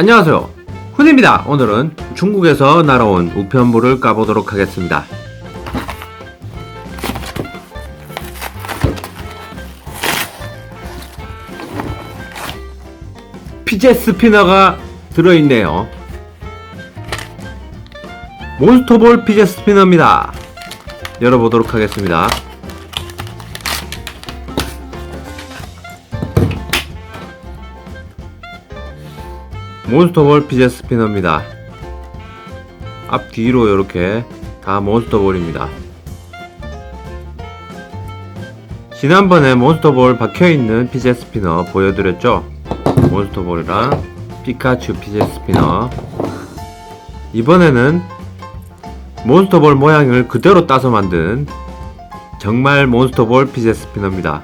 안녕하세요. 훈입니다. 오늘은 중국에서 날아온 우편물을 까보도록 하겠습니다. 피제 스피너가 들어있네요. 몬스터볼 피제 스피너입니다. 열어보도록 하겠습니다. 몬스터볼 피제 스피너입니다. 앞 뒤로 이렇게 다 몬스터볼입니다. 지난번에 몬스터볼 박혀있는 피제 스피너 보여드렸죠? 몬스터볼이랑 피카츄 피제 스피너 이번에는 몬스터볼 모양을 그대로 따서 만든 정말 몬스터볼 피제 스피너입니다.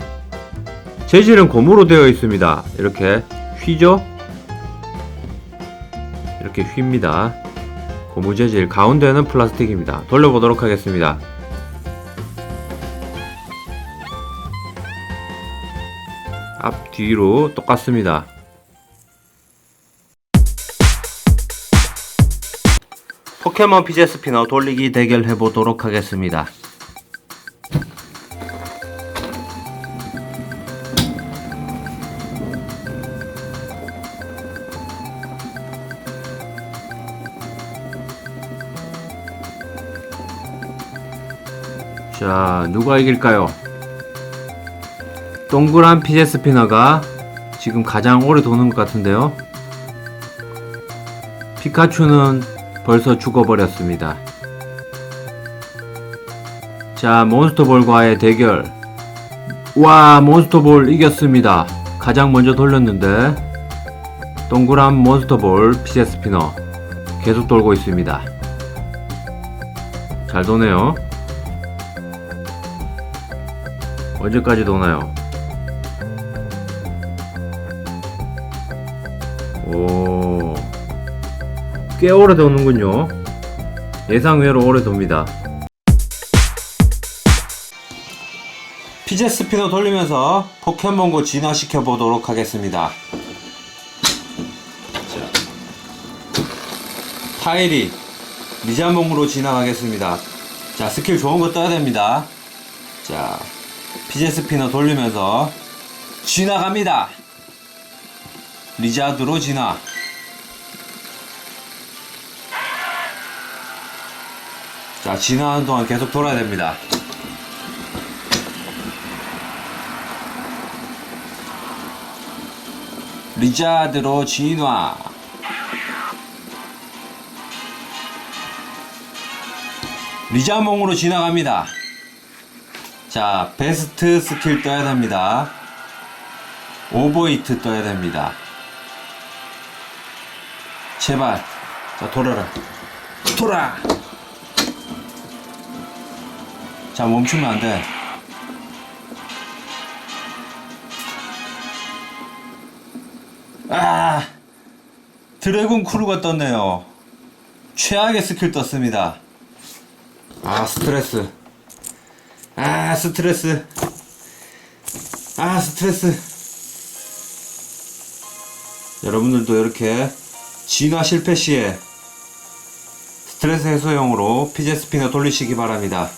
재질은 고무로 되어 있습니다. 이렇게 휘죠? 이렇게 휩니다. 고무 재질 가운데는 플라스틱입니다. 돌려보도록 하겠습니다. 앞 뒤로 똑같습니다. 포켓몬 피제 스피너 돌리기 대결 해보도록 하겠습니다. 자, 누가 이길까요? 동그란 피제 스피너가 지금 가장 오래 도는 것 같은데요. 피카츄는 벌써 죽어버렸습니다. 자, 몬스터볼과의 대결. 와, 몬스터볼 이겼습니다. 가장 먼저 돌렸는데, 동그란 몬스터볼 피제 스피너 계속 돌고 있습니다. 잘 도네요. 언제까지 도나요? 오, 꽤 오래 도는군요. 예상외로 오래 돕니다. 피제 스피너 돌리면서 포켓몬고 진화시켜 보도록 하겠습니다. 자, 타일이 리자몽으로 진화하겠습니다. 자, 스킬 좋은 거 떠야 됩니다. 자, 피제 스피너 돌리면서 지나갑니다. 리자드로 진화. 자, 진화하는 동안 계속 돌아야 됩니다. 리자드로 진화. 리자몽으로 지나갑니다. 자, 베스트 스킬 떠야 됩니다. 오버히트 떠야 됩니다. 제발. 자, 돌아라. 돌아! 자, 멈추면 안 돼. 아! 드래곤 크루가 떴네요. 최악의 스킬 떴습니다. 아, 스트레스. 아 스트레스. 아 스트레스. 여러분들도 이렇게 진화 실패 시에 스트레스 해소용으로 피제 스피너 돌리시기 바랍니다